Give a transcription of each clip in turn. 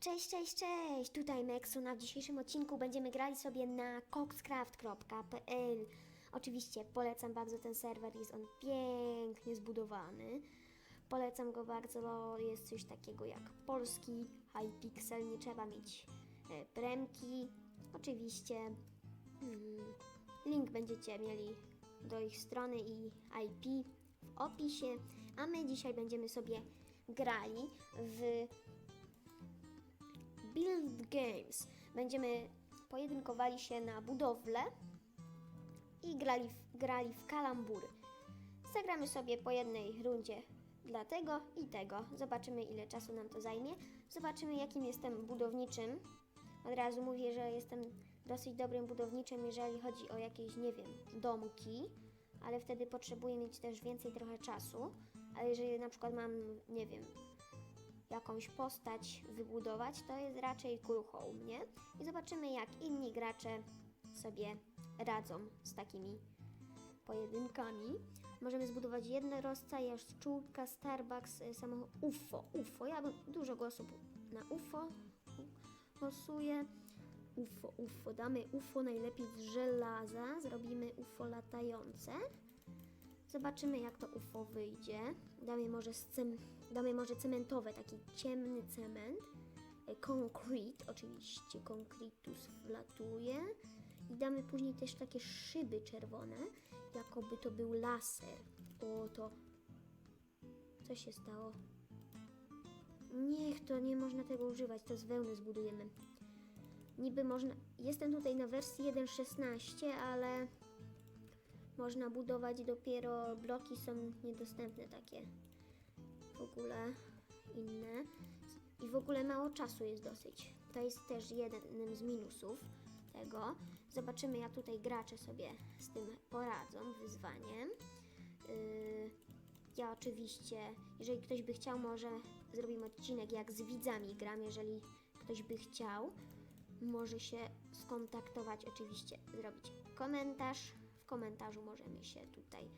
Cześć, cześć, cześć! Tutaj Meksu. Na w dzisiejszym odcinku będziemy grali sobie na coxcraft.pl. Oczywiście polecam bardzo ten serwer, jest on pięknie zbudowany. Polecam go bardzo, jest coś takiego jak polski Hypixel, nie trzeba mieć e, premki. Oczywiście mm, link będziecie mieli do ich strony i IP w opisie, a my dzisiaj będziemy sobie grali w Build Games. Będziemy pojedynkowali się na budowlę i grali w, grali w kalambury. Zagramy sobie po jednej rundzie dla tego i tego. Zobaczymy ile czasu nam to zajmie. Zobaczymy jakim jestem budowniczym. Od razu mówię, że jestem dosyć dobrym budowniczym, jeżeli chodzi o jakieś, nie wiem, domki, ale wtedy potrzebuję mieć też więcej trochę czasu. Ale jeżeli na przykład mam, nie wiem, jakąś postać wybudować, to jest raczej krucho u mnie. I zobaczymy, jak inni gracze sobie radzą z takimi pojedynkami. Możemy zbudować jednorożca, jaszczurka, Starbucks, y, samochód UFO. UFO, ja bym dużo głosów na UFO głosuję. UFO, UFO, damy UFO najlepiej z żelaza, zrobimy UFO latające. Zobaczymy, jak to UFO wyjdzie. Damy może, damy może cementowe, taki ciemny cement. E, Concrete, oczywiście Concretus wlatuje. I damy później też takie szyby czerwone, jakoby to był laser. O, to... Co się stało? Niech to, nie można tego używać, to z wełny zbudujemy. Niby można... Jestem tutaj na wersji 1.16, ale można budować dopiero bloki są niedostępne takie w ogóle inne i w ogóle mało czasu jest dosyć. To jest też jednym z minusów tego. Zobaczymy jak tutaj gracze sobie z tym poradzą, wyzwaniem. Yy, ja oczywiście, jeżeli ktoś by chciał, może zrobimy odcinek jak z widzami gram, jeżeli ktoś by chciał może się skontaktować, oczywiście zrobić komentarz. W komentarzu możemy się tutaj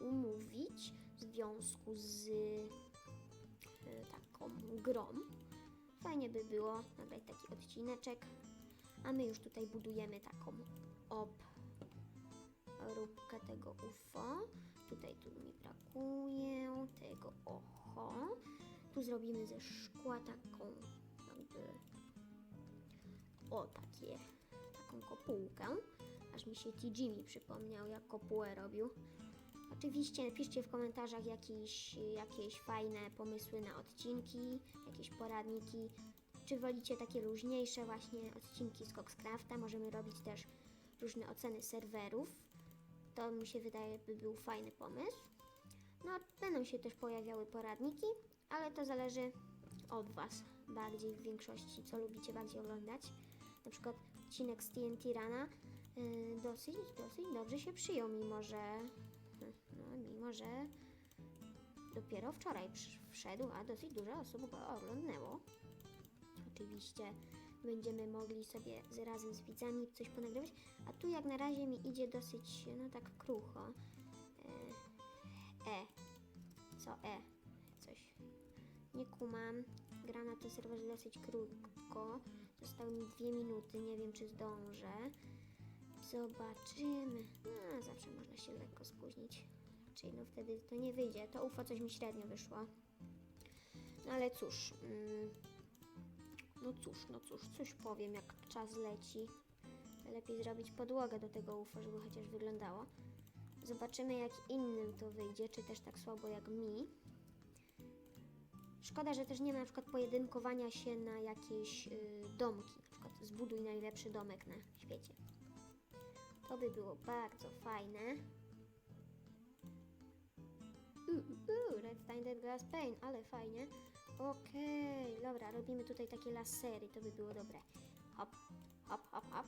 umówić w związku z y, taką grą. Fajnie by było nagrać taki odcineczek, a my już tutaj budujemy taką obróbkę tego UFO. Tutaj tu mi brakuje tego oho. Tu zrobimy ze szkła taką jakby o takie, taką kopułkę. Aż mi się mi przypomniał, jak kopułę robił. Oczywiście napiszcie w komentarzach jakieś, jakieś fajne pomysły na odcinki, jakieś poradniki. Czy wolicie takie luźniejsze właśnie odcinki z Coxcrafta? Możemy robić też różne oceny serwerów. To mi się wydaje, by był fajny pomysł. No, będą się też pojawiały poradniki, ale to zależy od Was bardziej w większości, co lubicie bardziej oglądać. Na przykład odcinek z TNT Rana yy, dosyć, dosyć dobrze się przyjął, mimo że, no, mimo że dopiero wczoraj wszedł, a dosyć dużo osób go oglądnęło. Oczywiście będziemy mogli sobie razem z widzami coś ponagrywać, a tu jak na razie mi idzie dosyć, no tak krucho. E, e. co E? Coś nie kumam. Gra na tym serwerze dosyć krótko. Zostały mi dwie minuty, nie wiem czy zdążę. Zobaczymy. No, zawsze można się lekko spóźnić. Czyli no wtedy to nie wyjdzie. To UFO coś mi średnio wyszło. No ale cóż. Mm, no cóż, no cóż, coś powiem jak czas leci. Lepiej zrobić podłogę do tego UFO, żeby chociaż wyglądało. Zobaczymy jak innym to wyjdzie, czy też tak słabo jak mi. Szkoda, że też nie ma na przykład pojedynkowania się na jakieś y, domki. Na przykład zbuduj najlepszy domek na świecie. To by było bardzo fajne. Uuu, uu, Red Stained Glass Pane, ale fajnie. Okej, dobra, robimy tutaj takie lasery, to by było dobre. Hop, hop, hop, hop.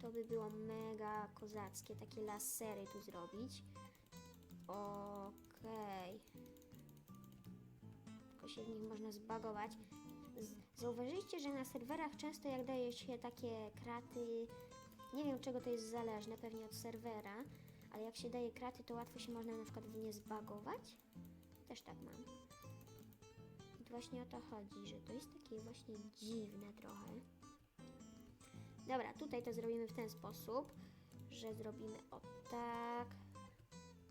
To by było mega kozackie, takie lasery tu zrobić. Okej tylko się w nich można zbagować. Zauważyliście, że na serwerach często jak daje się takie kraty, nie wiem czego to jest zależne, pewnie od serwera, ale jak się daje kraty, to łatwo się można na przykład w nie zbagować. Też tak mam. I właśnie o to chodzi, że to jest takie właśnie dziwne trochę. Dobra, tutaj to zrobimy w ten sposób, że zrobimy o tak.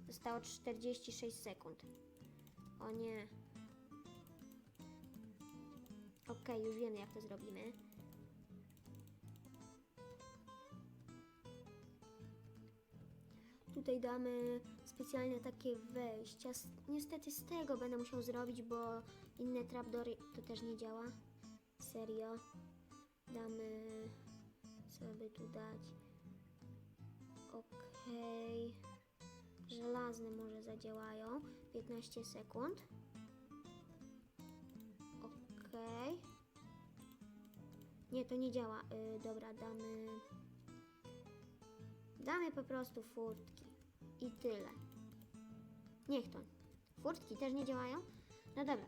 Zostało 46 sekund. O nie. Okej, już wiemy jak to zrobimy. Tutaj damy specjalne takie wejścia. Niestety z tego będę musiał zrobić, bo inne trapdory to też nie działa. Serio. Damy. Co by tu dać? Okej. Żelazne może zadziałają. 15 sekund. Okej. Nie, to nie działa. Y, dobra, damy. Damy po prostu furtki. I tyle. Niech to. Furtki też nie działają? No dobra.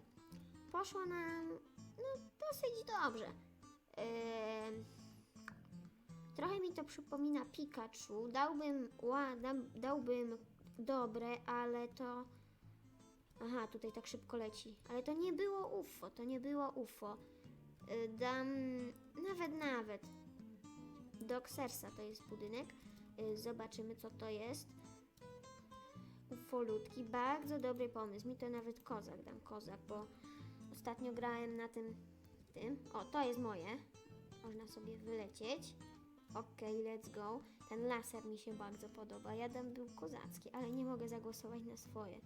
Poszło nam no, dosyć dobrze. Ym, trochę mi to przypomina Pikachu. Dałbym, ła, dam, dałbym dobre, ale to... Aha, tutaj tak szybko leci. Ale to nie było UFO, to nie było UFO. Y, dam nawet, nawet. Do Xersa to jest budynek. Y, Zobaczymy, co to jest. Ufolutki, bardzo dobry pomysł. Mi to nawet kozak dam, kozak, bo ostatnio grałem na tym, tym. O, to jest moje. Można sobie wylecieć. Okej, let's go. Ten laser mi się bardzo podoba. Ja dam był kozacki, ale nie mogę zagłosować na swoje.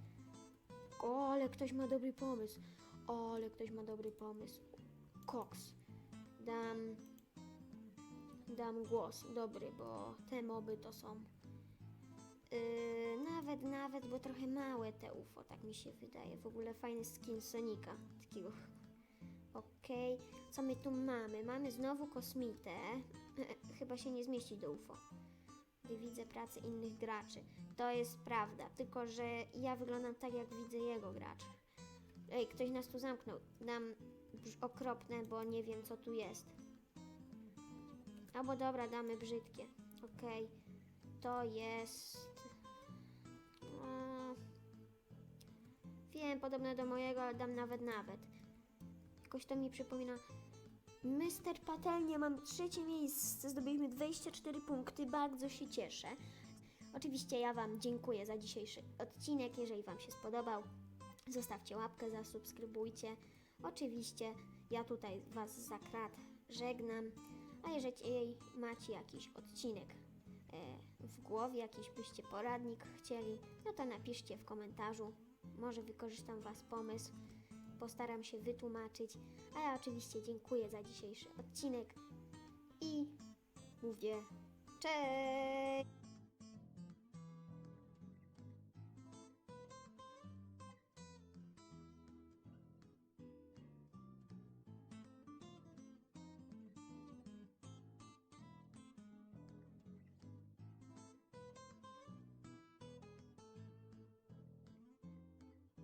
O, ale ktoś ma dobry pomysł. O, ale ktoś ma dobry pomysł. Koks. Dam dam głos dobry, bo te moby to są yy, nawet, nawet, bo trochę małe te UFO, tak mi się wydaje. W ogóle fajny skin Sonika, takiego. Okej, co my tu mamy? Mamy znowu kosmitę. Chyba się nie zmieści do UFO. Gdy widzę pracę innych graczy. To jest prawda, tylko że ja wyglądam tak, jak widzę jego graczy. Ej, ktoś nas tu zamknął. Dam okropne, bo nie wiem, co tu jest. Albo dobra, damy brzydkie. Okej. To jest. No, wiem, podobne do mojego, ale dam nawet nawet. Jakoś to mi przypomina. Mister Patelnia, mam trzecie miejsce, zdobyliśmy 24 punkty, bardzo się cieszę. Oczywiście ja Wam dziękuję za dzisiejszy odcinek, jeżeli Wam się spodobał. Zostawcie łapkę, zasubskrybujcie. Oczywiście ja tutaj Was za krat żegnam. A jeżeli macie jakiś odcinek w głowie, jakiś byście poradnik chcieli, no to napiszcie w komentarzu. Może wykorzystam Was pomysł. Postaram się wytłumaczyć. A ja oczywiście dziękuję za dzisiejszy odcinek i mówię cześć!